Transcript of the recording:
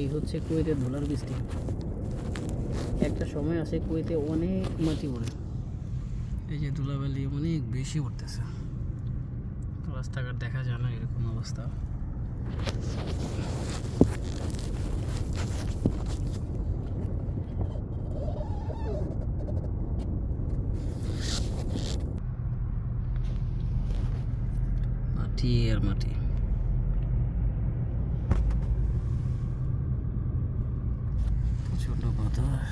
এই হচ্ছে কুয়েতের ধুলার বৃষ্টি। একটা সময় আছে কুয়েতে অনেক মাটি পড়ে। এই যে ধুলাবালি অনেক বেশি উঠতেছে রাস্তাঘাট দেখা যায় না এরকম অবস্থা। মাটি আর মাটি। ছোট বাতাস